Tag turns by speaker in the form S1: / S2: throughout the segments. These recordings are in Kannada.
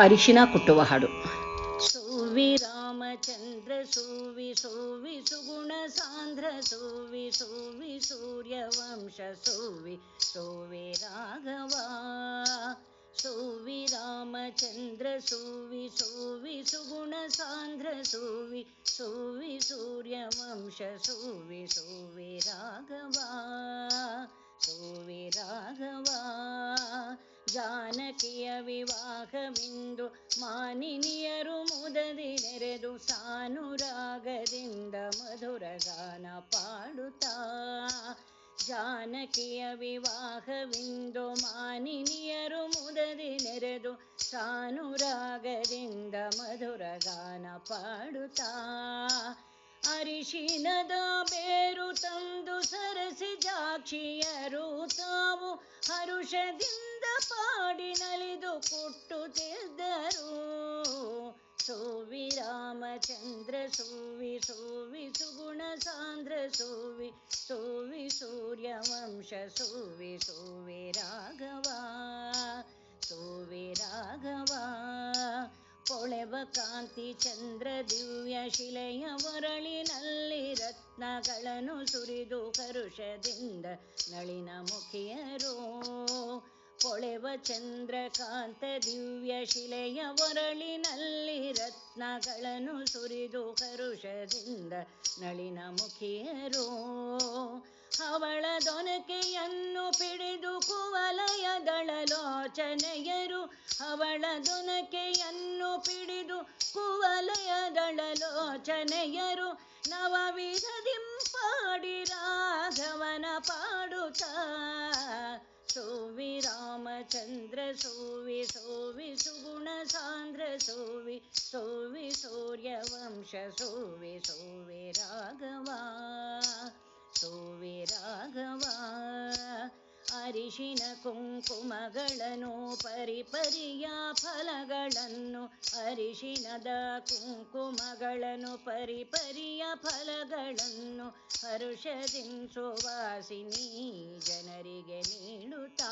S1: ಅರಿಶಿನ ಕುಟ್ಟುವ ಹಾಡು
S2: ಸುವಿ ರಾಮಚಂದ್ರ ಸುವಿ ಸುವಿ ಸುಗುಣ ಸಾಂದ್ರ ಸುವಿ ಸುವಿ ಸೂರ್ಯವಂಶ ಸುವಿ ಸುವಿ ರಾಘವ ಸುವಿ ರಾಮಚಂದ್ರ ಸುವಿ ಸುವಿ ಸುಗುಣ ಸಾಂದ್ರ ಸುವಿ ಸುವಿ ಸೂರ್ಯವಂಶ ಸುವಿ ಸುವಿ ರಾಘವ ಜಾನಕಿಯ ವಿವಾಹವಿಂದು ಮಾನಿನಿಯರು ಮುದದಿ ನೆರೆದು ಸಾನುರಾಗದಿಂದ ಮಧುರ ಗಾನ ಪಾಡುತ್ತಾ. ಜಾನಕಿಯ ವಿವಾಹವಿಂದು ಮಾನಿನಿಯರು ಮುದದಿ ನೆರೆದು ಸಾನುರಾಗದಿಂದ ಮಧುರ ಗಾನ ಪಾಡುತ್ತಾ. ಅರಿಶಿನದ ಬೇರು ತಂದು ಸರಸಿ ಜಾಕ್ಷಿಯರು ತಾವು ಹರುಷದಿಂದ ಪಾಡಿ ನಲಿದು ಕೊಟ್ಟುತ್ತಿದ್ದರು ಸೋವಿ ರಾಮಚಂದ್ರ, ಸೋವಿ ಸೋವಿ ಸುಗುಣ ಸಾಂದ್ರ, ಸೋವಿ ಸೋವಿ ಸೂರ್ಯವಂಶ, ಸೋವಿ ಸೋವಿ ರಾಘವ ಸೋವಿ ರಾಘವ. ಕೊಳೆವ ಕಾಂತಿ ಚಂದ್ರ ದಿವ್ಯ ಶಿಲೆಯ ಒರಳಿನಲ್ಲಿ ರತ್ನಗಳನ್ನು ಸುರಿದು ಕರುಷದಿಂದ ನಳಿನ ಮುಖಿಯರು. ಕೊಳೆವ ಚಂದ್ರಕಾಂತ ದಿವ್ಯ ಶಿಲೆಯ ಒರಳಿನಲ್ಲಿ ರತ್ನಗಳನ್ನು ಸುರಿದು ಕರುಷದಿಂದ ನಳಿನ ಮುಖಿಯರು. ಅವಳ ದೊನಕೆಯನ್ನು ಪಿಡಿದು ಕುವಲಯದಳಲೋಚನೆಯರು ಅವಳ ದೊನಕೆಯನ್ನು ಪಿಡಿದು ಕುವಲಯದಳಲೋಚನೆಯರು ನವವಿಧದಿಂಪಾಡಿ ರಾಘವನ ಪಾಡುತ್ತ. ಸೋವಿ ರಾಮಚಂದ್ರ, ಸೋವಿ ಸೋವಿ ಸುಗುಣ ಸಾಂದ್ರ, ಸೋವಿ ಸೋವಿ ಸೂರ್ಯವಂಶ, ಸೋವಿ ಸೋವಿ ರಾಘವ, ಸೋವಿ ಅರಿಶಿನ ಕುಂಕುಮಗಳನ್ನು ಪರಿಪರಿಯ ಫಲಗಳನ್ನು ಅರಿಶಿನದ ಕುಂಕುಮಗಳನ್ನು ಪರಿಪರಿಯ ಫಲಗಳನ್ನು ಹರುಷದಿಂಸುವಾಸಿನಿ ಜನರಿಗೆ ನೀಡುತ್ತಾ.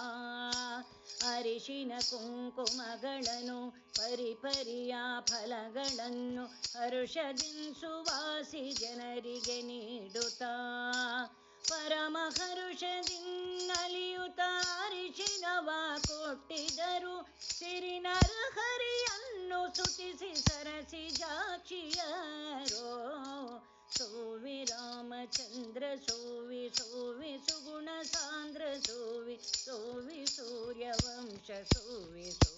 S2: ಅರಿಶಿನ ಕುಂಕುಮಗಳನ್ನು ಪರಿಪರಿಯ ಫಲಗಳನ್ನು ಹರುಷದಿಂಸುವಾಸಿ ಜನರಿಗೆ ನೀಡುತ್ತಾ. ಪರಮ ಹರುಷದಿನ್ನಲಿಯುತ ಅರಿಶಿನವ ಕೊಟ್ಟಿದರು. ಸಿರಿನರಹರಿಯನ್ನು ಸುತಿಸಿ ಸರಸಿ ಜಾಕ್ಷಿಯರೋ ಸೋವಿ ರಾಮಚಂದ್ರ, ಸೋವಿ ಸೋವಿ ಸುಗುಣ ಸಾಂದ್ರ ಸೋವಿ ಸೋವಿ ಸೂರ್ಯವಂಶ ಸೋವಿ ಸೋವಿ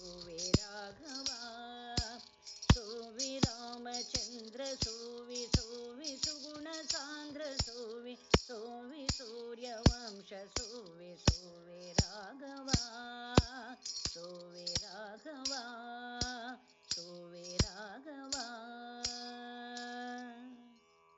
S2: सूर्यवंश सुवे सुवे राघवा सुवे राघवा।